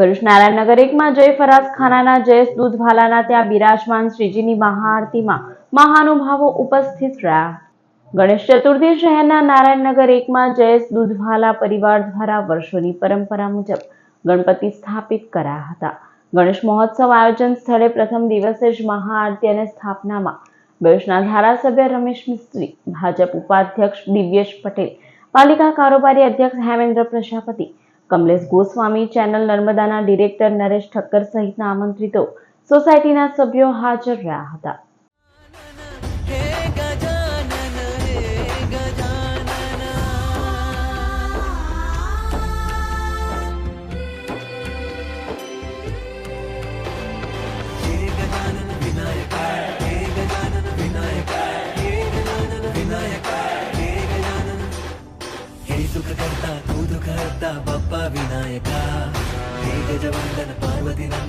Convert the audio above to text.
ભરૂચ નારાયણનગર એકમાં જય ફરાઝ ખાનાના જયેશ દૂધવાલાના ત્યાં બિરાજમાન શ્રીજીની મહાઆરતીમાં મહાનુભાવો ઉપસ્થિત રહ્યા. ગણેશ ચતુર્થી શહેરના નારાયણનગર એકમાં જયેશ દૂધવાલા પરિવાર દ્વારા વર્ષોની પરંપરા મુજબ ગણપતિ સ્થાપિત કરાયા હતા. ગણેશ મહોત્સવ આયોજન સ્થળે પ્રથમ દિવસે જ મહાઆરતી અને સ્થાપનામાં ભરૂચના ધારાસભ્ય રમેશ મિસ્ત્રી, ભાજપ ઉપાધ્યક્ષ દિવ્યેશ પટેલ, પાલિકા કારોબારી અધ્યક્ષ હેમેન્દ્ર પ્રજાપતિ કમલેશ ગોસ્વામી ચેનલ નર્મદાના ડિરેક્ટર નરેશ ઠક્કર સહિતના આમંત્રિતો સોસાયટીના સભ્યો હાજર રહ્યા હતા. సుఖకర్త కూతుకర్త బప్ప వినాయక. శ్రీ గజవందన పార్వతి నంద